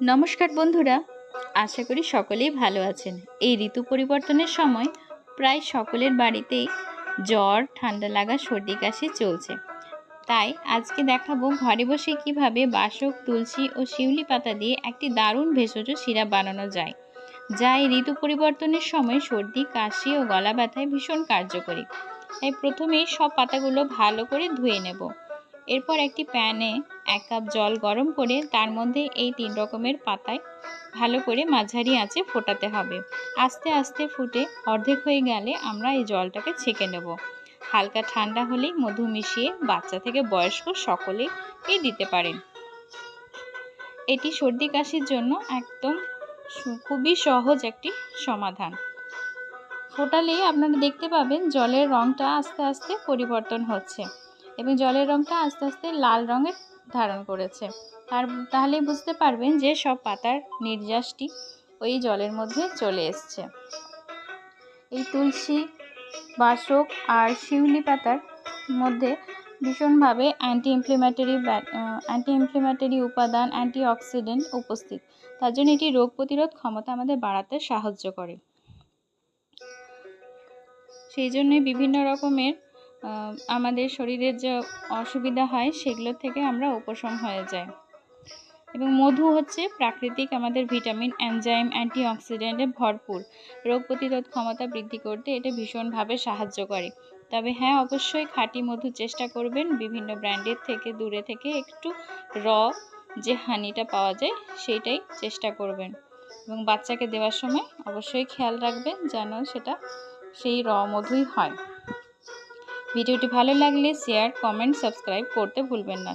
নমস্কার বন্ধুরা, আশা করি সকলেই ভালো আছেন। এই ঋতু পরিবর্তনের সময় প্রায় সকলের বাড়িতেই জ্বর, ঠান্ডা লাগা, সর্দি কাশি চলছে। তাই আজকে দেখাবো ঘরে বসে কীভাবে বাসক, তুলসী ও শিউলি পাতা দিয়ে একটি দারুণ ভেষজ সিরাপ বানানো যায়, যা এই ঋতু পরিবর্তনের সময় সর্দি, কাশি ও গলা ব্যথায় ভীষণ কার্যকরী। তাই প্রথমেই সব পাতাগুলো ভালো করে ধুয়ে নেব। এরপর একটি প্যানে এক কাপ জল গরম করে তার মধ্যে এই তিন রকমের পাতায় ভালো করে মাঝারি আঁচে ফোটাতে হবে। আস্তে আস্তে ফুটে অর্ধেক হয়ে গেলে আমরা এই জলটাকে ছেঁকে নেব। হালকা ঠান্ডা হলেই মধু মিশিয়ে বাচ্চা থেকে বয়স্ক সকলেই দিতে পারেন। এটি সর্দি কাশির জন্য একদম খুবই সহজ একটি সমাধান। ফোটালেই আপনারা দেখতে পাবেন জলের রঙটা আস্তে আস্তে পরিবর্তন হচ্ছে। এবং জলের রঙটা আস্তে আস্তে লাল রঙের ধারণ করেছে। তার, তাহলেই বুঝতে পারবেন যে সব পাতার নির্যাসটি ওই জলের মধ্যে চলে এসছে। এই তুলসী, বাসক আর শিউলি পাতার মধ্যে ভীষণভাবে অ্যান্টি ইনফ্লেমেটরি অ্যান্টি ইনফ্লেমেটরি উপাদান অ্যান্টি অক্সিডেন্ট উপস্থিত। তার জন্য এটি রোগ প্রতিরোধ ক্ষমতা আমাদের বাড়াতে সাহায্য করে। সেই জন্যে বিভিন্ন রকমের আমাদের শরীরের যে অসুবিধা হয় সেগুলোর থেকে আমরা উপশম হয়ে যাই। এবং মধু হচ্ছে প্রাকৃতিক আমাদের ভিটামিন অ্যানজাইম অ্যান্টিঅক্সিডেন্টে ভরপুর। রোগ প্রতিরোধ ক্ষমতা বৃদ্ধি করতে এটা ভীষণভাবে সাহায্য করে। তবে হ্যাঁ অবশ্যই খাঁটি মধু চেষ্টা করবেন। বিভিন্ন ব্র্যান্ডের থেকে দূরে থেকে একটু র যে হানিটা পাওয়া যায় সেইটাই চেষ্টা করবেন। এবং বাচ্চাকে দেওয়ার সময় অবশ্যই খেয়াল রাখবেন যেন সেটা সেই র মধুই হয়। ভিডিওটি ভালো লাগলে শেয়ার কমেন্ট সাবস্ক্রাইব করতে ভুলবেন না।